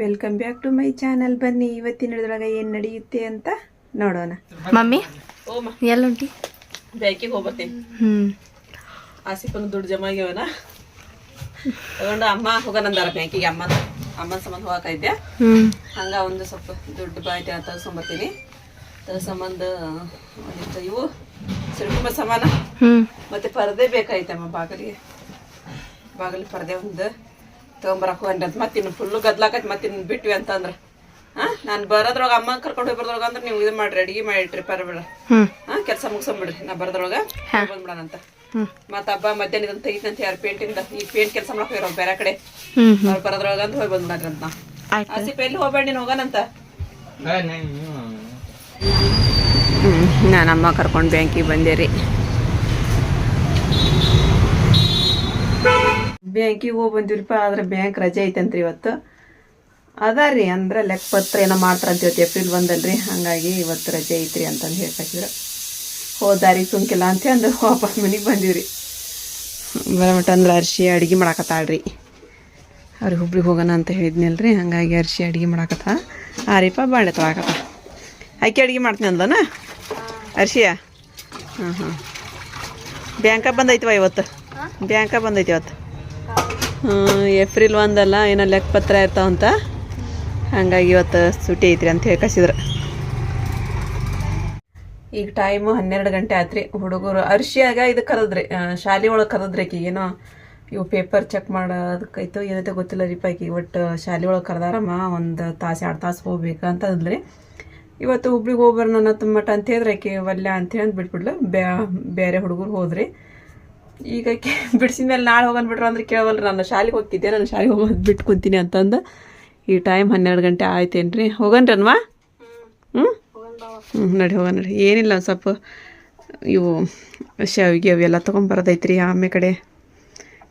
Welcome back to my channel ಬನ್ನಿ ಇವತ್ತಿನ ಏನ್ ಏನು ನಡೆಯುತ್ತೆ ಅಂತ ನೋಡೋಣ. ಮಮ್ಮಿ ಎಲ್ಲುಂಟಿ? ಬ್ಯಾಂಕಿಗೆ ಹೋಗ್ಬರ್ತೀನಿ ಹ್ಞೂ ಆಸಿಫನ್ ದುಡ್ಡು ಜಮಾ ಆಗ್ಯವನ? ತಗೊಂಡು ಅಮ್ಮ ಹೋಗೋಣಂದಾರ ಬ್ಯಾಂಕಿಗೆ ಅಮ್ಮ ಅಮ್ಮನ. ಸಂಬಂಧ ಹೋಗಕೈತೆ. ಹಂಗ ಒಂದು ಸ್ವಲ್ಪ ದುಡ್ಡು ಬಾಯ್ತೆ ಅಂತ ತಗೊಂಬರ್ತೀನಿ. ಅದ್ರ ಸಂಬಂಧ ಒಂದಿಷ್ಟು ಇವು ಸಿಡ್ಕುಂಬ ಸಮಾನ. ಮತ್ತೆ ಪರದೆ ಬೇಕಾಯ್ತಮ್ಮ ಬಾಗಿಲಿಗೆ. ಬಾಗಿಲು ಪರದೆ ಒಂದು. ತಗೊಂಬರಕ್ ಹೋಗಂడి ಅಂತ. ಮತ್ತಿನ್ನು ಫುಲ್ಲು ಗದ್ಲಾಕೈತಿ ಮತ್ತಿನ್ನು ಬಿಟ್ವಿ ಅಂತಂದ್ರೆ. ಹಾ ನಾನು ಬರೋದ್ರೊಳಗೆ ಅಮ್ಮ ಕರ್ಕೊಂಡು ಹೋಗಿ ಬರೋದ್ರೊಳಗೆ ಅಂದ್ರೆ ನೀವು ಇದು ಮಾಡ್ರಿ ಅಡಿಗೆ ಮಾಡಿಟ್ರಿ ಪರಬೇಡ ಹ್ಮ್. ಹಾ ಕೆಲಸ ಮುಗಿಸ್ಕೊಂಬಿಡ್ರಿ ನಾ ಬರೋದ್ರೊಳಗ ಬಂದ್ಬಿಡೋಣಂತ ಹ್ಮ್. ಮತ್ತ ಹಬ್ಬ ಮಧ್ಯಾಹ್ನ ಇದನ್ನ ತೆಗಿತಂತ ಯಾರು ಪೇಂಟಿಂದ ಈ ಪೇಂಟ್ ಕೆಲಸ ಮಾಡಕ್ ಹೋಗಿರೋ ಬೇರೆ ಕಡೆ. ಅವ್ರು ಬರೋದ್ರೊಳಗೆ ಅಂತ ಹೋಗಿ ಬಂದ್ಬಿಡ್ರಿ ಅಂತ. ಹಸಿ ಪೇಲಿ ಹೋಗ್ಬೇಡಿ ಹೋಗ್ಬೇಡ ನೀನು ಹೋಗೋಣಂತ ನಾನು. ಅಮ್ಮ ಕರ್ಕೊಂಡು ಬ್ಯಾಂಕಿಗೆ ಬಂದೆ ರೀ. ಬ್ಯಾಂಕಿಗೆ ಹೋಗಿ ಬಂದಿವ್ರಿಪ್ಪ ಆದ್ರೆ ಬ್ಯಾಂಕ್ ರಜೆ ಐತಂತ್ರಿ ಇವತ್ತು. ಅದ ರೀ ಅಂದ್ರೆ ಲೆಕ್ಕಪತ್ರ ಏನೋ ಮಾಡ್ತಾರಂತ ಇವತ್ತು ಏಪ್ರಿಲ್ ಒಂದಲ್ರಿ, ಹಂಗಾಗಿ ಇವತ್ತು ರಜೆ ಐತ್ರಿ ಅಂತಂದು ಹೇಳ್ಕತ್ತಿದ್ರು. ಹೋದಾರಿ ಸುಂಕಿಲ್ಲ ಅಂತ ಅಂದ್ರೆ, ವಾಪಸ್ ಮನೆಗೆ ಬಂದಿವ್ರಿ. ಬರಮಟ ಅಂದ್ರೆ ಅರ್ಶಿ ಅಡುಗೆ ಮಾಡಾಕತ್ತಾಳ್ರಿ. ಅವ್ರಿಗೆ ಹುಬ್ಳಿಗೆ ಹೋಗೋಣ ಅಂತ ಹೇಳಿದ್ನಲ್ರಿ, ಹಂಗಾಗಿ ಅರ್ಶಿ ಅಡುಗೆ ಮಾಡಾಕತ್ತ. ಆರಿಪ್ಪ ಬಾಳೆ ತೊಳಕತ್ತ ಆಕೆ ಅಡುಗೆ ಮಾಡ್ತೀನಿ ಅಂದನ ಅರ್ಶಿಯ ಹಾಂ ಹಾಂ ಬ್ಯಾಂಕ ಬಂದೈತವ ಇವತ್ತು? ಬ್ಯಾಂಕ ಬಂದೈತಿ ಇವತ್ತು? ಏಪ್ರಿಲ್ ಒಂದಲ್ಲ, ಏನೋ ಲೆಕ್ಕಪತ್ರ ಇರ್ತಾವಂತ ಹಂಗಾಗಿ ಇವತ್ತು ಸೂಟಿ ಐತ್ರಿ ಅಂತ ಹೇಳಿ ಕಸಿದ್ರು ಈಗ ಟೈಮು ಹನ್ನೆರಡು ಗಂಟೆ ಆತ್ರಿ. ಹುಡುಗರು ಅರ್ಶಿಯಾಗ ಇದು ಕರದ್ರಿ ಶಾಲೆ ಒಳಗೆ ಕರೆದ್ರಿ ಈಗೇನೋ ಏನೋ ಇವು ಪೇಪರ್ ಚೆಕ್ ಮಾಡೋದಕ್ಕೈತು ಏನೈತೆ ಗೊತ್ತಿಲ್ಲ ರೀ ಪಾಕಿ ಒಟ್ಟು ಶಾಲೆ ಒಳಗೆ ಕರೆದಾರಮ್ಮ, ಒಂದು ತಾಸು, ಎರಡು ತಾಸು ಹೋಗ್ಬೇಕಂತ ಅಂದ್ರಿ ಇವತ್ತು ಹುಬ್ಳಿಗೆ ಹೋಗ್ಬಾರ ನನ್ನ ಮಟ್ಟ ಅಂತ ಹೇಳಿದ್ರೆ ಆಕೆ. ಒಲ್ಲೆ ಅಂತ ಹೇಳಿ ಬಿಟ್ಬಿಡ್ಲು ಬೇರೆ ಹುಡುಗರು ಹೋದ್ರಿ. ಈಗ ಆಕೆ ಬಿಡ್ಸಿದ ಮೇಲೆ ನಾಳೆ ಹೋಗೋಣ ಅಂದ್ರೆ ಕೇಳವಲ್ರಿ ನಾನು ಶಾಲೆಗೆ ಹೋಗ್ತಿದ್ದೆ, ನಾನು ಶಾಲೆಗೆ ಹೋಗೋದು ಬಿಟ್ಟು ಕುಂತೀನಿ ಅಂತಂದು. ಈ ಟೈಮ್ ಹನ್ನೆರಡು ಗಂಟೆ ಆಯ್ತೇನ್ರಿ. ಹೋಗನ್ರಿ ಅನ್ವಾ? ಹ್ಞೂ ಹ್ಞೂ ನಡಿ ಹೋಗೋಣ ನಡಿ. ಏನಿಲ್ಲ, ಒಂದು ಸ್ವಲ್ಪ ಇವು ಶಾವಿಗೆ ಅವೆಲ್ಲ ತೊಗೊಂಬರೋದೈತ್ರಿ ಆಮೆ ಕಡೆ.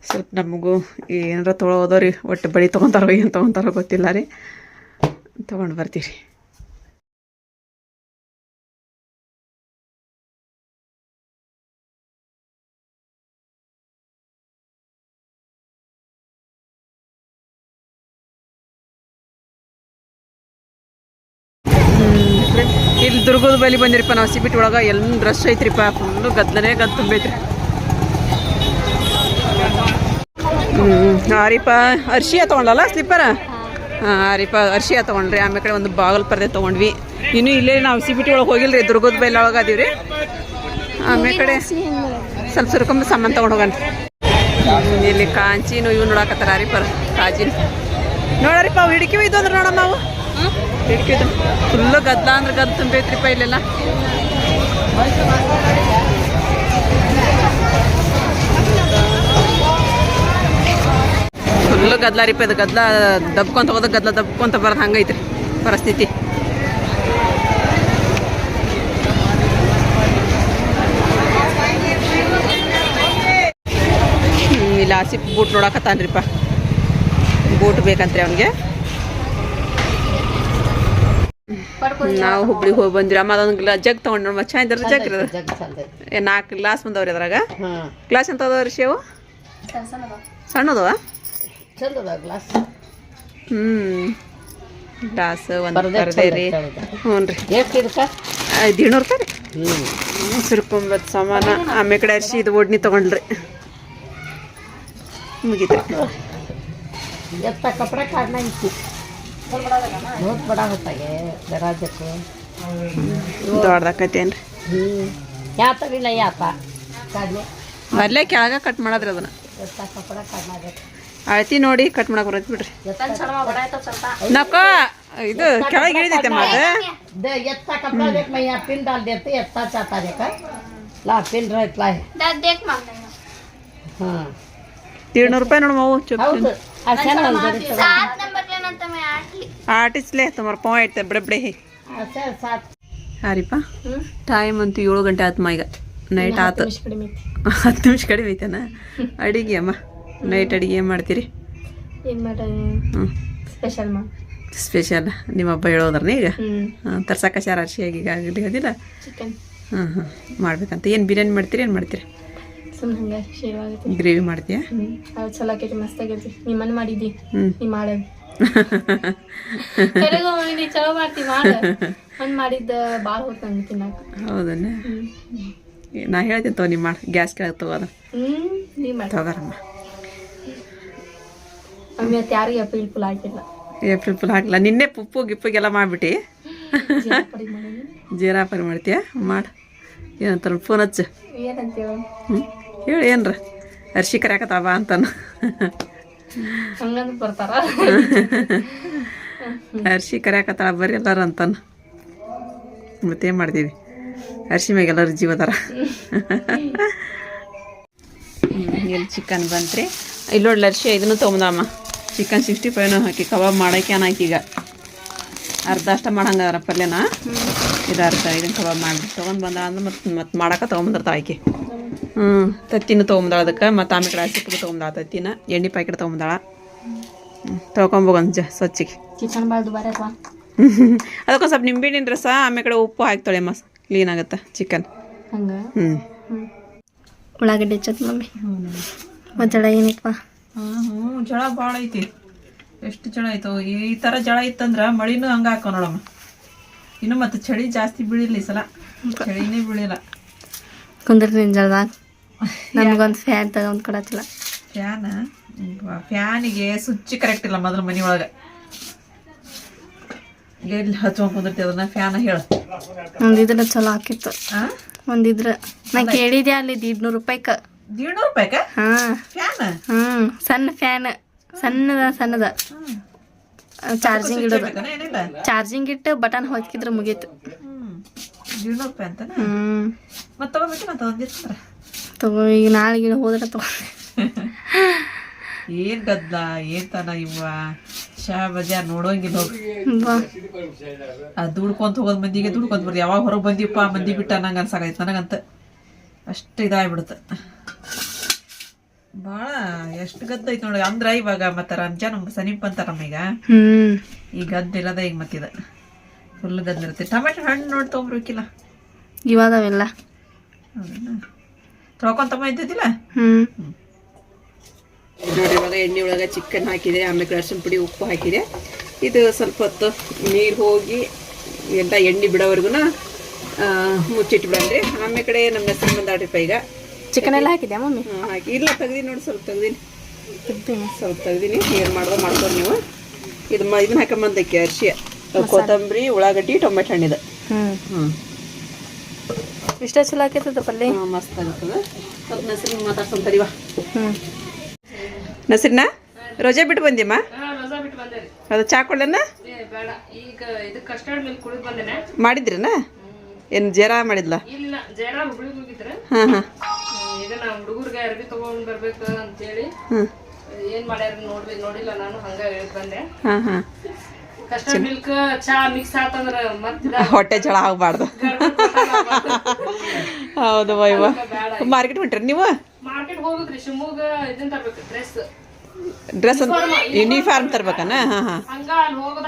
ಸ್ವಲ್ಪ ನಮಗೂ ಏನಾರ ತೊಗೊಳೋದೋ ರೀ, ಒಟ್ಟು ಬಳಿ ತೊಗೊತಾರೋ, ಏನು ತೊಗೊತಾರೋ ಗೊತ್ತಿಲ್ಲ ರೀ. ತೊಗೊಂಡು ಬರ್ತೀವಿ ದುರ್ಗದ ಬಳಿ ಬಂದಿರಿಪ್ಪ ನಾವು ಸಿಬಿಟ್ ಒಳಗೆ. ಎಲ್ಲ ರಶ್ ಐತ್ರಿಪ್ಪ. ಫುಲ್ಲು ಗದ್ದನೆ ಗದ್ ತುಂಬೈತ್ರಿ. ಹ್ಞೂ ಆರಿಪ ಅರ್ಶಿಯ ತೊಗೊಂಡಲ್ಲ ಸ್ಲಿಪ್ಪರ ಹಾಂ ಆರಿಪ ಅರ್ಶಿಯ ತೊಗೊಂಡ್ರಿ. ಆಮೇಲೆ ಕಡೆ ಒಂದು ಬಾಗಲ್ ಪರದೆ ತೊಗೊಂಡ್ವಿ. ಇನ್ನು ಇಲ್ಲೇ ನಾವು ಸಿಬಿಟಿ ಒಳಗೆ ಹೋಗಿಲ್ರಿ, ದುರ್ಗದ ಬೈಲ್ ಒಳಗೆ ಅದೀವಿ ಆಮೇಲೆ ಕಡೆ ಸ್ವಲ್ಪ ಸುರ್ಕೊಂಬ ಸಾಮಾನು ತೊಗೊಂಡು ಹೋಗಣ. ಇಲ್ಲಿ ಕಾಂಚಿನೂ ಇವು ನೋಡಕತ್ತಾರ ಆರಿಪರ ಕಾಜಿನ ನೋಡ್ರಿಪ್ಪ ಹಿಡಿಕೆ ಹಿಡ್ಕಿವು ಅಂದ್ರೆ ನೋಡಮ್ಮ ಅವು. ಹಿಡ್ಕಿದ್ದು ಫುಲ್ಲು ಗದ್ಲ ಅಂದ್ರೆ ಗದ್ದ ತುಂಬೈತ್ರಿಪ್ಪ ಇಲ್ಲೆಲ್ಲ. ಫುಲ್ಲು ಗದ್ಲ ರೀಪ ಇದು ಗದ್ದಲ ದಬ್ಕೊಂತ ಹೋದ ಗದ್ಲ ದಬ್ಕೊಂತ ಬರೋದು ಹಂಗೈತ್ರಿ ಪರಿಸ್ಥಿತಿ. ಇಲ್ಲಿ ಆಸಿಫ್ ಬೂಟ್ ನೋಡಕತ್ತಾನ್ರಿಪ್ಪ ಬೂಟ್ ಬೇಕಂತ್ರಿ ಅವನಿಗೆ. ನಾವು ಹುಬ್ಳಿಗೆ ಹೋಗಿ ಬಂದ್ರಿ ಅಮ್ಮ ಅದೊಂದು ಗ್ಲಾ ಜಗ್ ತೊಗೊಂಡು ನೋಡಿ ಮಚ್ಚ ಇದ್ರ ಜಗ್ ರೀ ನಾಲ್ಕು ಗ್ಲಾಸ್ ಬಂದವ್ರಿ ಅದ್ರಾಗ. ಗ್ಲಾಸ್ ಎಂತ ಅದಾವ್ರಿ ಶೇವು? ಸಣ್ಣದವ? ಗ್ಲಾಸ್. ಹ್ಮ್. ಗ್ಲಾಸ್ ಒಂದು ರೀ ಹ್ಞೂ ರೀ ಎಷ್ಟು ಇದಕ್ಕ? ಐದು ಇನ್ನೂರು ರೂಪಾಯಿ ರೀ ಹ್ಞೂ ಸುರ್ಕೊಂಬತ್ತು ಸಾಮಾನ. ಆಮೇಲೆ ಕಡೆ ಅರ್ಶಿ ಇದು ಒಡ್ನಿ ತಗೊಂಡ್ರಿ. ಮುಗೀತು ಎತ್ತ ಕಪಡ ಕಾಡ್ನ ಬಡ ಹ್ಞೂ ಅಲ್ಲೇ ಕೆಳಗೆ ಕಟ್ ಮಾಡದ್ರಿ ಅದನ್ನ. ಅಳತಿ ನೋಡಿ ಕಟ್ ಮಾಡಕ್ ಬರತ್ ಬಿಡ್ರಿ. ನಕ ಇದು ಕೆಳಗೆ ಇಳಿದೈತೆ ಮಾದ ಏಳ್ನೂರು ಎತ್ತ ಬೇಕ ಲಾ ಪಿನ್ ರೂಪಾಯಿ ನೋಡಮ್ಮ ಮಾವು ಅಷ್ಟೇ ಆರ್ಟಿಸ್ಟ್ಲೇ ತುಮಾರ ಪಾಯಿಂಟ್ ಬಡೆ ಬಡೆ ಸಾತ್ ಹಾರಿಪ್ಪ? ಟೈಮ್ ಅಂತೂ ಏಳು ಗಂಟೆ ಆತ್ಮ ಈಗ. ನೈಟ್ ಆತ. ಹತ್ತು ನಿಮಿಷ ಕಡಿಮೆ ಐತನ? ಅಡಿಗೆ ಅಮ್ಮ. ನೈಟ್ ಅಡಿಗೆ ಏನು ಮಾಡ್ತೀರಿ? ಸ್ಪೆಷಲ್ ಸ್ಪೆಷಲ್ ನಿಮ್ಮ ಹಬ್ಬ ಹೇಳೋದ್ರನ್ನ ಈಗ? ತರ್ಸಕ್ಕೆ ಶಾರ ಅರ್ಶಿಯಾಗಿ ಈಗ ಅದಿಲ್ಲ ಹಾಂ ಹಾಂ ಮಾಡ್ಬೇಕಂತ. ಏನು ಬಿರಿಯಾನಿ ಮಾಡ್ತೀರಿ ಏನು ಮಾಡ್ತೀರಿ? ಗ್ರೇವಿ ಮಾಡ್ತೀಯಾ? ಚಲೋ ಮಸ್ತ್ ಆಗೈತಿ ನಿಮ್ಮನ್ನ ಮಾಡಿದ್ದಿ ಹ್ಞೂ ನೀ ಮಾಡೋದು ಚಲೋ ಮಾಡ್ತಿ ಮಾಡ. ಹಂಗ್ ಮಾಡಿದ್ದ ಭಾಳ ಹೋಗ್ತಂಗ ತಿನ್ನಾಕ. ಹೌದನ್ನ? ನಾ ಹೇಳ್ತೀನಿ ತಗೋ ನೀ ಮಾಡಿ. ಗ್ಯಾಸ್ ಕೆಳಗೆ ತಗೋದ ತಗೋರಮ್ಮ. ಆಮೇಲೆ ಮತ್ತೆ ಯಾರಿಗೆ ಏಪ್ರಿಲ್ ಫುಲ್ ಆಗಿಲ್ಲ ಏಪ್ರಿಲ್ ಫುಲ್ ಹಾಕಲ್ಲ. ನಿನ್ನೆ ಪುಪ್ಪು ಗಿಪ್ಪುಗೆಲ್ಲ ಮಾಡ್ಬಿಟ್ಟಿ. ಜೀರಾ ಪರಿ ಮಾಡ್ತೀಯ? ಮಾಡ. ಏನಂತಾರ ಫೋನ್ ಹಚ್ಚು. ಹೇಳಿ ಏನ್ರ? ಅರ್ಶಿ ಕರ್ಯಾಕತ್ತಾವ ಅಂತಾನ. ಹಂಗಂದ್ ಬರ್ತಾರ. ಅರ್ಶಿ ಕರ್ಯಾಕತ್ತಾಳ ಬರ್ರಿ ಎಲ್ಲಾರು ಅಂತಾನ. ಮತ್ತೇನು ಮಾಡ್ತೀವಿ? ಅರ್ಶಿ ಮ್ಯಾಗ ಎಲ್ಲರೂ ಜೀವದಾರ ಎಲ್ಲಿ ಚಿಕನ್ ಬಂತ್ರಿ? ಇಲ್ಲಿ ನೋಡ್ಲಿ ಅರ್ಶಿ ಇದನ್ನು ತೊಗೊಂಬದಮ್ಮ ಚಿಕನ್ ಸಿಕ್ಸ್ಟಿ ಫೈವ್ನು ಹಾಕಿ ಕಬಾಬ್ ಮಾಡೋಕೆ ಈಗ? ಅರ್ಧ ಅಷ್ಟ ಮಾಡಂಗಾರ ಪಲ್ಯನ ಇದು ಅರ್ಧ ಇದನ್ನು ಕಬಾಬ್ ಮಾಡಿ ತೊಗೊಂಡು ಬಂದ ಅಂದ್ರೆ ಮತ್ತೆ ಮತ್ತೆ ಮಾಡಕ್ಕೆ ತೊಗೊಂಬಂದಿರ್ತಾಳೆ ಆಯ್ಕೆ ಹ್ಞೂ ತತ್ತಿನ ತೊಗೊಂಬಂದಾಳ ಅದಕ್ಕೆ ಮತ್ತು ಆಮೇಲೆ ರಾಸಿಪಿಗೆ ತೊಗೊಂಬಂದಾಳ ತತ್ತಿನ ಎಣ್ಣೆ ಪ್ಯಾಕೆಟ್ ತೊಗೊಂಬಂದಾಳ. ತೊಗೊಂಬೋಗಂತ ಜ ಸ್ವಚ್ಛಗೆ. ಅದಕ್ಕೊಂದು ಸ್ವಲ್ಪ ನಿಂಬೆಹಣ್ಣಿನ ರಸ ಆಮೇಲೆ ಕಡೆ ಉಪ್ಪು ಹಾಕ್ತಾಳೆ ಮಸ್ ಕ್ಲೀನ್ ಆಗುತ್ತೆ ಚಿಕನ್ ಹಂಗೆ? ಹ್ಞೂ ಉಳ್ಳಾಗಡ್ಡಿ ಹೆಚ್ಚತ್ ಮಮ್ಮಿ. ಜಳ ಏನಪ್ಪ? ಹಾಂ ಹ್ಞೂ ಜಳ ಭಾಳ ಐತಿ. ಎಷ್ಟು ಜಳ ಆಯ್ತು ಈ ಥರ ಜಳ ಇತ್ತಂದ್ರೆ ಮಳಿನೂ ಹಂಗೆ ಹಾಕೋ ನೋಡಮ್ಮ. ಇನ್ನು ಮತ್ತೆ ಚಳಿ ಜಾಸ್ತಿ ಬೀಳಿಲ್ಲ ಈ ಸಲ. ಚಳಿನೇ ಬೀಳಿಲ್ಲ. ಕುಂದ್ರ ಜಲ್ದಾಗ ನಮ್ಗೊಂದು ಫ್ಯಾನ್ ತಗೊಂಡ್ ಕೊಡತ್ತಿಲ್ಲ. ಫ್ಯಾನ ಫ್ಯಾನಿಗೆ ಸ್ವಿಚ್ ಕರೆಕ್ಟ್ ಇಲ್ಲ ಮೊದಲು ಮನೆ ಒಳಗೆ ಎಲ್ಲಿ ಹಚ್ಕೊಂಡ್ ಕುಂದಿರ್ತಿ ಅದನ್ನ? ಫ್ಯಾನ ಹೇಳು. ಒಂದಿದ್ರ ಚಲೋ ಹಾಕಿತ್ತು. ಒಂದಿದ್ರ ನಾ ಕೇಳಿದೆ ಅಲ್ಲಿ ದೀಡ್ನೂರು ರೂಪಾಯಿಕ? ದೀಡ್ನೂರು ರೂಪಾಯಿಕ? ಹಾ. ಫ್ಯಾನ್ ಹ್ಮ್ ಸಣ್ಣ ಫ್ಯಾನ್ ಸಣ್ಣದ ಸಣ್ಣದ. ಚಾರ್ಜಿಂಗ್ ಇಡೋದು. ಚಾರ್ಜಿಂಗ್ ಇಟ್ಟು ಬಟನ್ ಹೊಚ್ಕಿದ್ರೆ ಮುಗೀತು. ತಗೋ ಈಗ ನಾಳೆಗೆ ಹೋದ್ರೆ ತಗೋ. ಏನ್ ಗದ್ದ ಏನ್ ತನ ಇವ ಶಾ ಬಜಾರ್ ನೋಡೋಂಗಿಲ್ಲ ಆ ದುಡ್ಕೊಂತ ಹೋಗೋದ್ ಮಂದಿಗೆ ದುಡ್ಕೊಂತ ಬರ್ದು ಯಾವಾಗ ಹೊರಗೆ ಬಂದಿಪ್ಪ ಮಂದಿ ಬಿಟ್ಟ ನಂಗೆ ಅನ್ಸಾಗೈತೆ ನನಗಂತ. ಅಷ್ಟು ಇದಾಗ್ಬಿಡುತ್ತೆ. ಭಾಳ ಎಷ್ಟು ಗದ್ದ ಐತೆ ನೋಡಿ. ಅಂದ್ರ ಇವಾಗ ಮತ್ತ ರಂಜಾನ್ ಸಮೀಪ ಅಂತಾರ ಈಗ ಈ ಗದ್ದ ಇಲ್ಲದ ಈಗ ಮತ್ತಿದ ಫುಲ್ ಗದ್ದ ಇರುತ್ತೆ ಟೊಮೆಟೊ ಹಣ್ಣು ನೋಡಿ ತೊಗೊಂಬ್ರಕ್ಕಿಲ್ಲ ಇವಾದವೆಲ್ಲ ಹೌದಾ ತೊಳ್ಕೊಂತಮ್ಮ ಇದ್ದಿದ್ದಿಲ್ಲ? ಹ್ಮ್. ನೋಡಿ ಇವಾಗ ಎಣ್ಣೆ ಒಳಗೆ ಚಿಕನ್ ಹಾಕಿದೆ ಆಮೇಲೆ ಅರ್ಶಿನ ಪುಡಿ ಉಪ್ಪು ಹಾಕಿದೆ. ಇದು ಸ್ವಲ್ಪ ಹೊತ್ತು ನೀರು ಹೋಗಿ ಎಲ್ಲ ಎಣ್ಣೆ ಬಿಡೋವರೆಗೂ ಮುಚ್ಚಿಟ್ಟು ಬಿಡಂದ್ರಿ ಆಮೇಲೆ ಕಡೆ ನಮ್ಮ ಹೆಸರು ಬಂದಾಡ್ರಿಪ್ಪ ಈಗ. ಚಿಕನ್ ಎಲ್ಲ ಹಾಕಿದ್ಯಾ ಮಮ್ಮಿ? ಹ್ಮ್, ಹಾಕಿ. ಇಲ್ಲ ತೆಗ್ದೀನಿ ನೋಡಿ ಸ್ವಲ್ಪ ತೆಗ್ದೀನಿ. ಸ್ವಲ್ಪ ತೆಗ್ದೀನಿ. ಏನು ಮಾಡ್ದೆ ಮಾಡ್ಕೊಂಡು ನೀವು. ಇದು ಇದನ್ನ ಇದನ್ನ ಹಾಕೊಂಬಂದಕ್ಕೆ ಅರ್ಶಿಯ. ಕೊತ್ತಂಬರಿ ಉಳ್ಳಾಗಡ್ಡಿ ಟೊಮೆಟೊ ಹಣ್ಣಿದೆ. ಹ್ಮ್. ಹ್ಞೂ ಇಷ್ಟ ಚಲೋ ಹಾಕೈತದ ಪಲ್ಯ? ಮಸ್ತ್ ಆಗ್ತದೆ. ಸ್ವಲ್ಪ ನಸರಿ ಮಾತಾಡ್ಸಂತಾರಿವ ಹ್ಮ್. ನಸರಿನ? ರೋಜಾ ಬಿಟ್ಟು ಬಂದಿಮ್ಮ ಅದು ಚಾ ಕೊಳ್ಳೇನ ಬೇಡ. ಈಗ ಇದು ಕಸ್ಟರ್ಡ್ ಮಿಲ್ಕ್ ಕುಡಿದು ಬಂದೇನೆ. ಮಾಡಿದ್ರನ? ಏನು ಜರ ಮಾಡಿದ್ಲ? ಹಾಂ ಹಾಂ. ಇದನ್ನ ಹುಡುಗರಿಗೆ ಅರ್ಬಿ ತಗೊಂಡ್ ಬರ್ಬೇಕು ಅಂತೇಳಿ ಹ್ಮ್. ಏನ್ ಮಾಡ್ಯಾರ ನೋಡ್ಬೇಕು ನೋಡಿಲ್ಲ ನಾನು ಹಂಗ ಹೇಳ್ ಬಂದೆ. ಕಸ್ಟರ್ಡ್ ಮಿಲ್ಕ್ ಚಾ ಮಿಕ್ಸ್ ಆತಂದ್ರ ಮತ್ತೆ ಹೊಟ್ಟೆ ಜಳ ಆಗಬಾರ್ದು. ಹೌದು ವೈವ. ಮಾರ್ಕೆಟ್ ಹೊಂಟ್ರಿ ನೀವು? ಮಾರ್ಕೆಟ್ ಹೋಗ್ಬೇಕ್ರಿ ಶಿವಮೊಗ್ಗ ಇದನ್ನ ತರ್ಬೇಕು ಡ್ರೆಸ್ ಡ್ರೆಸ್ ಯೂನಿಫಾರ್ಮ್ ತರ್ಬೇಕನ? ಹಾಂ ಹಾಂ. ಹಂಗ ಅಲ್ಲಿ ಹೋಗಿ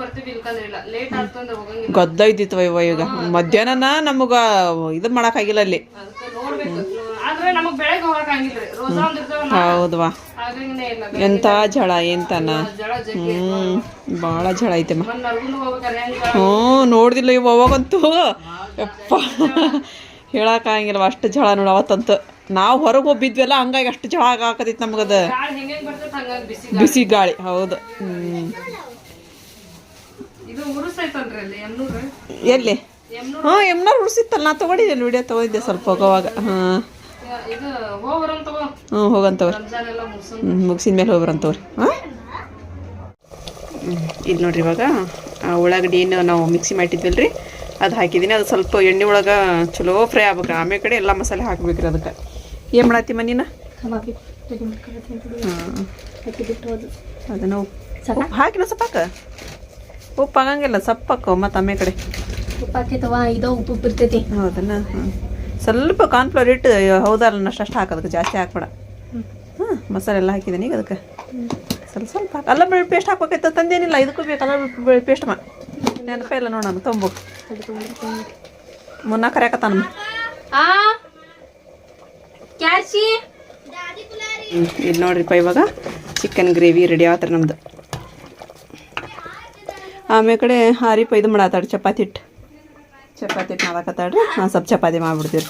ಬರ್ತೀವಿ ಇಲ್ಕಂದ್ರ ಇಲ್ಲ. ಲೇಟ್ ಆಗ್ತಂದ್ರ ಹೋಗಂಗಿಲ್ಲ. ಗದ್ದ ಇದ್ದಿತ್ತು ವೈವ ಈಗ. ಮಧ್ಯಾಹ್ನ ನಮಗ ಇದು ಮಾಡಕ್ಕಾಗಿಲ್ಲ ಅಲ್ಲಿ ಅದಕ್ಕೆ ನೋಡ್ಬೇಕು ಆದ್ರೆ ನಮಗ್ ಬೆಳಗ್ಗೆ ರೋಜಾ ಹೌದವಾ ಎಂತ ಜಳ ಎಂತನ? ಹ್ಮ್ ಭಾಳ ಜಳ ಐತೆ ಹ್ಞೂ ನೋಡಿದಿಲ್ಲ ಇವ್ ಅವಾಗಂತೂ. ಯಪ್ಪ. ಹೇಳಕ್ಕಾಗಿಲ್ಲ ಅಷ್ಟು ಜಳ ನೋಡಿ ಅವತ್ತಂತೂ. ನಾವು ಹೊರಗೆ ಹೋಗಿದ್ವಲ್ಲ ಹಂಗಾಗಿ ಅಷ್ಟು ಜಳ ಆಗಾಕತೈತಿ ನಮ್ಗದ. ಬಿಸಿ ಗಾಳಿ. ಹೌದು. ಹ್ಮ್. ಎಲ್ಲಿ? ಹಾಂ ಎಮ್ನಾರ್ ಉಡ್ಸಿತ್ತಲ್ಲ ನಾ ತಗೊಂಡಿದ್ದೆ ವಿಡಿಯೋ ತಗೊಂಡಿದ್ದೆ ಸ್ವಲ್ಪ ಹೋಗೋವಾಗ. ಹಾಂ. ಹ್ಞೂ ಹೋಗಂತವ್ರಿ ಮುಗಿಸ್ ಮುಗಿಸಿದ ಮೇಲೆ ಹೋಗ್ಬರಂತವ್ರಿ ಹಾಂ ಇಲ್ಲಿ ನೋಡ್ರಿ ಇವಾಗ ಆ ಉಳ್ಳಾಗಡ್ಡಿ ಏನು ನಾವು ಮಿಕ್ಸಿ ಮಾಡಿದ್ವಲ್ಲ ರೀ ಅದು ಹಾಕಿದ್ದೀನಿ ಅದು ಸ್ವಲ್ಪ ಎಣ್ಣೆ ಒಳಗೆ ಚಲೋ ಫ್ರೈ ಆಗ್ಬೇಕು ಆಮೇಲೆ ಕಡೆ ಎಲ್ಲ ಮಸಾಲೆ ಹಾಕ್ಬೇಕ್ರಿ ಅದಕ್ಕೆ. ಏನು ಮಾಡತ್ತಿ ಮನಿನ? ಅದನ್ನು ಉಪ್ಪು ಹಾಕಿನ ಸಪ್ಪಾಕ ಉಪ್ಪು ಆಗಂಗಿಲ್ಲ ಸಪ್ಪಾಕ ಮತ್ತು ಆಮೇಲೆ ಕಡೆ. ಉಪ್ಪು ಹಾಕಿತ್ತವ ಇದೋ ಉಪ್ಪು ಉಪ್ಪು ಇರ್ತೈತಿ ಹೌದನ್ನ ಹಾಂ ಸ್ವಲ್ಪ ಕಾರ್ನ್ಫ್ಲೋರ್ ಇಟ್ಟು ಹೌದಲ್ಲ ಅಷ್ಟು ಹಾಕೋದಕ್ಕೆ ಜಾಸ್ತಿ ಹಾಕ್ಬೇಡ. ಹ್ಞೂ ಮಸಾಲೆ ಎಲ್ಲ ಹಾಕಿದ್ದೀನಿ ಈಗ ಅದಕ್ಕೆ. ಸ್ವಲ್ಪ ಸ್ವಲ್ಪ ಹಾಕಿ. ಅಲ್ಲ ಬೆಳ್ಳಿ ಪೇಸ್ಟ್ ಹಾಕ್ಬೇಕಾಯ್ತು ತಂದೇನಿಲ್ಲ ಇದಕ್ಕೂ ಬೇಕು ಅಲ್ಲ ಬೆಳ್ಳುಳ್ಳಿ ಪೇಸ್ಟ್ ಮಾ ನೆನಪೇ ಇಲ್ಲ ನೋಡೋಣ ತೊಂಬು ಮುನ್ನ ಕರ್ಯಾಕತ್ತಾನ. ಇಲ್ಲಿ ನೋಡ್ರಿಪ್ಪ ಇವಾಗ ಚಿಕನ್ ಗ್ರೇವಿ ರೆಡಿ ಆತ್ರ ನಮ್ದು. ಆಮೇಲೆ ಕಡೆ ಹಾರಿಪ್ಪ ಇದು ಮಾಡತ್ತಾಡ್ರಿ ಚಪಾತಿ ಹಿಟ್ಟು. ಚಪಾತಿ ಮಾಡಕತ್ತಾಳ್ರಿ ಮಾಡಕತ್ತಾಡ್ರಿ ಹಾಂ ಸ್ವಲ್ಪ ಚಪಾತಿ ಮಾಡ್ಬಿಡ್ತೀವಿ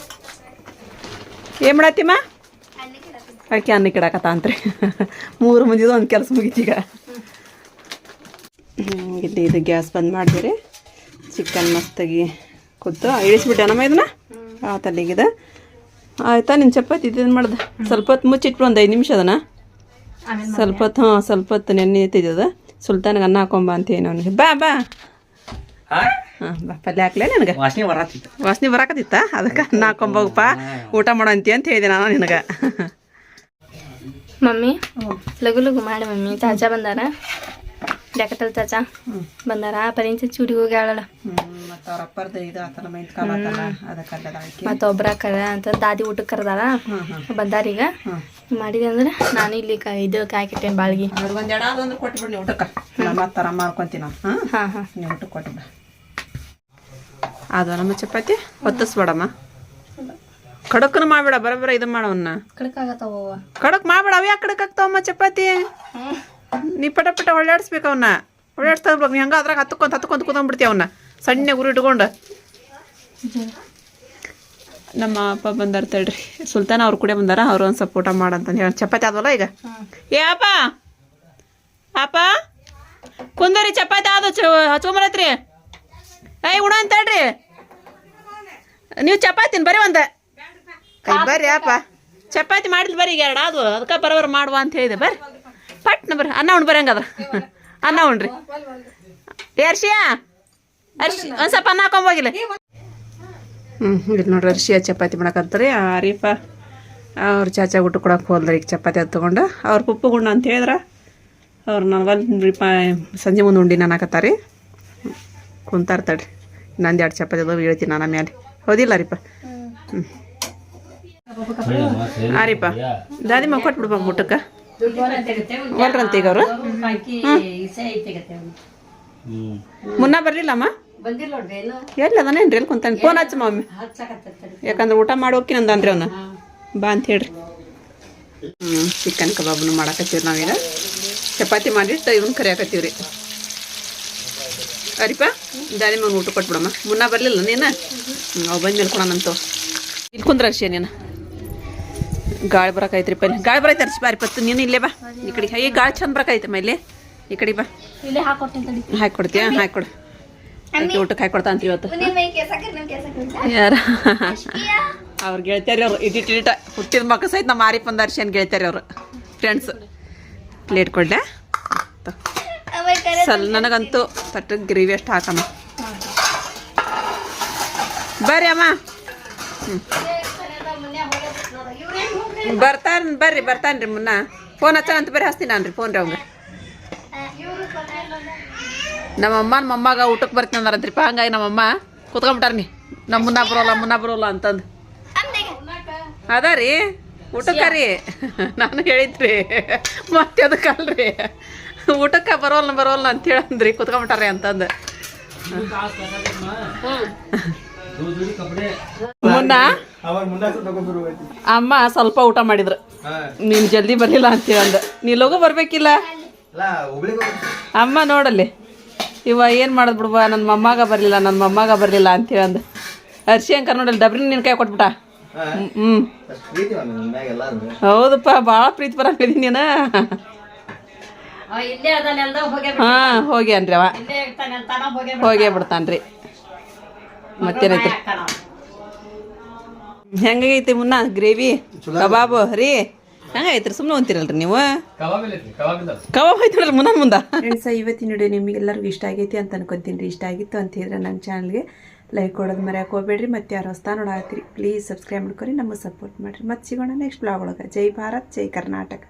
ಏನು ಮಾಡತ್ತೀಮ್ಮ ಅಕ್ಕಿ ಅನ್ನ ಕಿಡಾಕತ್ತ ಅಂತ್ರಿ. ಮೂರು ಮುಂದಿದ್ದು ಒಂದು ಕೆಲಸ ಮುಗೀತೀಗ ಇಲ್ಲಿ ಇದು ಗ್ಯಾಸ್ ಬಂದ್ ಮಾಡಿದಿರಿ. ಚಿಕನ್ ಮಸ್ತಾಗಿ ಕುದ್ದು. ಇಳಿಸ್ಬಿಟ್ಟೆನಮ್ಮ ಇದನ್ನ? ಆ ತಲೆಗಿದ. ಆಯ್ತಾ ನಿನ್ನ ಚಪಾತಿ? ಇದನ್ನು ಮಾಡ್ದೆ? ಸ್ವಲ್ಪ ಹೊತ್ತು ಮುಚ್ಚಿಟ್ಬಿಡು ಒಂದು ಐದು ನಿಮಿಷ ಅದನ್ನ. ಸ್ವಲ್ಪ ಹೊತ್ತು ಹಾಂ ಸ್ವಲ್ಪ ಹೊತ್ತು ನೆನೆ ತಿದ್ದದ ಸುಲ್ತಾನ್ಗೆ ಅನ್ನ ಹಾಕೊಂಬ ಅಂತ ಏನು ಅವನಿಗೆ. ಬಾ ಬಾ. ಹಾಂ ಬಾ ಪಲ್ಯ ಹಾಕ್ಲೇ ನನಗೆ? ವಾಸನೆ ಬರತ್ತಿತ್ತು ವಾಸನೆ ಬರಾಕತ್ತಿತ್ತ? ಅದಕ್ಕೆ ನಾ ಕೊಂಬೋಗಪ್ಪ ಊಟ ಮಾಡೋ ಅಂತಿ ಅಂತ ಹೇಳಿದೆ ನಾನು ನಿನಗೆ. ಮಮ್ಮಿ ಲಗು ಲಘು ಮಾಡಿ ಮಮ್ಮಿ. ಚಾಚಾ ಬಂದಾರ. ಡ್ಯಾಕಟಲ್ ಚಾಚಾ ಬಂದಾರ. ಪರಿಂಚ ಚೂಡಿ ಹೋಗಿ ಆಳಲ್ಲ. ಮತ್ತು ಒಬ್ಬರ ಅಪ್ಪರ್ದು ಇದು ಆತನ ಅದಕ್ಕೆ ಅಲ್ಲದಾಕಿ ಮತ್ತು ಒಬ್ರ ಕರ ಅಂತ ದಾದಿ ಊಟಕ್ಕೆ ಕರೆದಾರ. ಬಂದಾರೀಗ ಮಾಡಿದೆ ಅಂದ್ರೆ ನಾನು ಇಲ್ಲಿ ಇದು ಕಾಯ್ಕಿಟ್ಟೇನೆ ಬಾಳ್ಗಿ. ಊಟಕ್ಕೆ. ಮಾಡ್ಕೊಂತೀನಿ ಹಾಂ? ಹಾಂ ಹಾಂ. ನೀವು ಊಟಕ್ಕೆ ಕೊಟ್ಬಿಡ. ಅದು ನಮ್ಮ ಚಪಾತಿ ಒತ್ತಿಸ್ಬೇಡಮ್ಮ. ಕಡಕ್ನು ಮಾಡ್ಬೇಡ ಬರಬರ ಇದು ಮಾಡವನ್ನ ಖಡಕ್ ಕಡಕ್ ಮಾಡ್ಬೇಡ ಅವ್ಯಾ ಖಡಕ್ ಕಡಕ್ ಆಗ್ತಾವಮ್ಮ ಚಪಾತಿ? ನೀ ಪಟ ಪಟ ಹೊಳ್ಳಾಡಿಸ್ಬೇಕು ಅವನ್ನ ಹೊಳ್ಳಾಡಿಸ್ತಾ ಇರ್ಬೇಕು ಹಂಗ ಅದ್ರಾಗ ಹತ್ಕೊಂತ ಹತ್ಕೊಂತ ಕೂತ್ಕೊಂಡ್ಬಿಡ್ತೀವಿ ಅವನ್ನ ಸಣ್ಣ ಉರಿ ಇಟ್ಕೊಂಡು. ನಮ್ಮ ಅಪ್ಪ ಬಂದಾರ ತಡ್ರಿ. ಸುಲ್ತಾನ ಅವ್ರ ಕೂಡ ಬಂದಾರ ಅವ್ರು ಒಂದು ಸ್ವಲ್ಪ ಊಟ ಮಾಡಂತ ಹೇಳಿ ಚಪಾತಿ ಆದ್ವಲ್ಲ ಈಗ? ಏ ಅಪ್ಪ! ಅಪ್ಪ! ಕುಂದರಿ ಚಪಾತಿ ಆದ ಹಚ್ಕೊಂಬರತ್ರಿ. ಏಯ್ ಉಣ ಅಂತ ಹೇಳ್ರಿ ನೀವು ಚಪಾತಿನ ಬರೀ ಒಂದು. ಕೈ ಬರ್ರಿ ಅಪ್ಪ. ಚಪಾತಿ ಮಾಡಿದ್ ಬರ್ರಿ ಈಗ ಎರಡು ಅದು ಅದಕ್ಕೆ ಬರೋರು ಮಾಡುವ ಅಂತ ಹೇಳಿದೆ. ಬರ್ರಿ. ಪಟ್ನ ಬರ್ರಿ. ಅನ್ನ ಉಣ್ ಬರ್ರಿ ಹಂಗದ್ರ ಅನ್ನ ಉಣ್ರಿ ಏ ಅರ್ಶಿಯಾ? ಅರ್ಶಿ ಒಂದು ಸ್ವಲ್ಪ ಅನ್ನ ಹಾಕೊಂಬೋಗಿಲ್ಲ ಹ್ಞೂ ಇಲ್ಲಿ ನೋಡ್ರಿ ಅರ್ಶಿಯ ಚಪಾತಿ ಮಾಡಕತ್ತಾರೆ ಆರೀಫ ಅವ್ರು ಚಾಚಾ ಊಟ ಕೊಡಕ್ಕೆ ಹೋದ್ರಿ ಈಗ ಚಪಾತಿ ಅದು ತೊಗೊಂಡು. ಅವ್ರ ಪುಪ್ಪು ಗುಂಡ ಅಂತ ಹೇಳಿದ್ರ. ಅವ್ರು ನಾನು ಒಲ್ರಿಪ ಸಂಜೆ ಮುಂದೆ ಉಂಡಿ ನಾನು ಹಾಕತ್ತಾರಿ. ಕುಂತಾರ ತಡ್ರಿ. ನಂದು ಎರಡು ಚಪಾತಿ ಅದು ಹೇಳ್ತೀನಿ ನಾನು ಮೇಲೆ ಹೌದಿಲ್ಲ ರೀಪ. ಹ್ಞೂ ದಾದಿ ಮಗ ಕೊಟ್ಬಿಡ್ಬ ಊಟಕ್ಕೆ. ಒಲ್ರಂತ ಈಗ ಅವರು? ಮುನ್ನ ಬರ್ಲಿಲ್ಲಮ್ಮ ಎಲ್ಲಿ ಅದನೇನ್ರಿ ಎಲ್ಲಿ ಕುಂತಾನೆ? ಫೋನ್ ಹಚ್ಚ ಮಮ್ಮಿ ಯಾಕಂದ್ರೆ ಊಟ ಮಾಡೋಕಿ ನಂದು ಅವನು. ಬಾ ಅಂತ ಹೇಳ್ರಿ. ಹ್ಞೂ ಚಿಕನ್ ಕಬಾಬ್ನು ಮಾಡಕತ್ತೀವಿ ನಾವೀಗ. ಚಪಾತಿ ಮಾಡಿಟ್ಟು ಇವನ್ ಕರಿಯಾಕತ್ತೀವಿ ರೀ ಅರಿಪ ಮಗ ಊಟ ಕೊಟ್ಬಿಡಮ್ಮ. ಮುನ್ನ ಬರಲಿಲ್ಲ ನೀನು? ಅವು ಬಂದ್ಮೇಲೆ ಕೊಡೋಣಂತು ಇಲ್ಲಿ ಕುಂದ್ರ ಅರ್ಶಿ ನೀನು? ಗಾಳಿ ಬರಕೈತ್ರಿ ಪಲ್ಲಿ ಗಾಳಿ ಬರೈತೆ ಅರ್ಶಿ ಬಾರಿ ಪತ್ತು ನೀನು ಇಲ್ಲೇ ಬಾ. ಈ ಕಡೆ ಈ ಗಾಳಿ ಚಂದ ಬರಕೈತಮ್ಮ ಇಲ್ಲಿ. ಈ ಕಡೆ ಬಾ. ಹಾಕೊಡ್ತೀಯ ಹಾಕೊಡ್ತೀನಿ ತಡಿ. ಹಾಕಿ ಕೊಡ್ತೀಯ? ಹಾಕಿ ಕೊಡು. ಆಕೆ ಊಟಕ್ಕೆ ಹಾಕಿ ಕೊಡ್ತಾ ಅಂತ? ಇವತ್ತು ಯಾರ ಅವ್ರ ಗೆಳತಿಯರಿ ಅವ್ರು. ಇಟ್ ಇಟ್ ಹುಟ್ಟಿದ ಮಕ್ಕಳು ಸಹಿತ ನಮ್ಮ ಆರಿಪಂದ ಒಂದು ಅರ್ಶನ್ ಗೆಳತಿಯರಿ ಅವರು. ಫ್ರೆಂಡ್ಸ್ ಪ್ಲೇಟ್ ಕೊಡ್ಲೆ? ಸಲ್ ನನಗಂತೂ ತಟ್ಟ ಗ್ರೇವಿ ಅಷ್ಟು ಹಾಕಮ್ಮ. ಬರ್ರಿ ಅಮ್ಮ. ಹ್ಞೂ ಬರ್ತಾನ ಬರ್ರಿ ರೀ ಮುನ್ನ. ಫೋನ್ ಹಚ್ಚಾನಂತ ಬರ್ರಿ ಹಚ್ತೀನಿ ನಾನು ರೀ ಫೋನ್ ರೀ ಅವಂಗ. ನಮ್ಮ ಅಮ್ಮನ ಮೊಮ್ಮಗ ಊಟಕ್ಕೆ ಬರ್ತೀನಿ ಅಂದ್ರಂತ್ರಿಪ್ಪ. ಹಂಗಾಗಿ ನಮ್ಮಮ್ಮ ಕುತ್ಕೊಂಬಿಟ್ಟಾರ ನೀ ನಮ್ಮ ಮುನ್ನ ಬರೋಲ್ಲ ಮುನ್ನ ಬರೋಲ್ಲ ಅಂತಂದು. ಅದ ರೀ ಊಟಕ್ಕೆ ರೀ ನಾನು ಹೇಳಿದ್ರಿ. ಮತ್ತೆ ಅದಕ್ಕಲ್ರಿ. ಊಟಕ್ಕೆ ಬರೋಲ್ಲ ಬರೋಲ್ಲ ಅಂತ ಹೇಳಂದ್ರಿ ಕುತ್ಕೊಂಬಿಟ್ಟಾರೆ ಅಂತಂದು. ಮುನ್ನ? ಅಮ್ಮ ಸ್ವಲ್ಪ ಊಟ ಮಾಡಿದ್ರು. ನೀನು ಜಲ್ದಿ ಬರಲಿಲ್ಲ ಅಂತೇಳಿ ಅಂದ ನೀ ಲಗು ಬರ್ಬೇಕಿಲ್ಲ? ಅಮ್ಮ ನೋಡಲ್ಲಿ. ಇವ ಏನು ಮಾಡೋದು ಬಿಡುವ? ನನ್ನ ಮೊಮ್ಮಗ ಬರಲಿಲ್ಲ ನನ್ನ ಮೊಮ್ಮಗ ಬರಲಿಲ್ಲ ಅಂತೇಳಿ ಅಂದ ಅರ್ಶಿ ಅಂಕರ್ ನೋಡಲ್ಲಿ ಡಬ್ರಿ ನಿನ್ನ ಕೈ ಕೊಟ್ಬಿಟ್ಟ? ಹ್ಞೂ ಹೌದಪ್ಪ ಭಾಳ ಪ್ರೀತಿ ಬರಂಗಿದಿ ನೀನು. ಹಾಂ ಹೋಗಿ ಅನ್ರಿ ಅವ. ಹೋಗಿ ಬಿಡ್ತಾನ್ರಿ. ಮತ್ತೇನೈತಿ ಹೆಂಗೈತಿ ಮುನ್ನ ಗ್ರೇವಿ? ಕಬಾಬು ರೀ ಹೆಂಗೈತ್ರಿ? ಸುಮ್ಮನೆ ಅಂತೀರಲ್ರಿ ನೀವು? ಕಬಾಬ್ ಐತಿರಲ್ಲ ಮುನ್ನ ಮುಂದ? ಫ್ರೆಂಡ್ಸ್ ಇವತ್ತಿನ ವಿಡಿಯೋ ನಿಮಗೆಲ್ಲರಿಗೂ ಇಷ್ಟ ಆಗೈತಿ ಅಂತ ಅನ್ಕೊಂತೀನಿ ರೀ. ಇಷ್ಟ ಆಗಿತ್ತು ಅಂತ ಹೇಳಿದ್ರೆ ನನ್ನ ಚಾನಲ್ಗೆ ಲೈಕ್ ಕೊಡೋದು ಮರ್ಯಾಕೆ ಹೋಗ್ಬೇಡ್ರಿ. ಮತ್ತೆ ಯಾರು ಹೊಸ್ತಾ ನೋಡಾತ್ರಿ ಪ್ಲೀಸ್ ಸಬ್ಸ್ಕ್ರೈಬ್ ಮಾಡ್ಕೊರಿ. ನಮಗೆ ಸಪೋರ್ಟ್ ಮಾಡಿರಿ. ಮತ್ತೆ ಸಿಗೋಣ ನೆಕ್ಸ್ಟ್ ಬ್ಲಾಗ್ ಒಳಗೆ. ಜೈ ಭಾರತ್ ಜೈ ಕರ್ನಾಟಕ.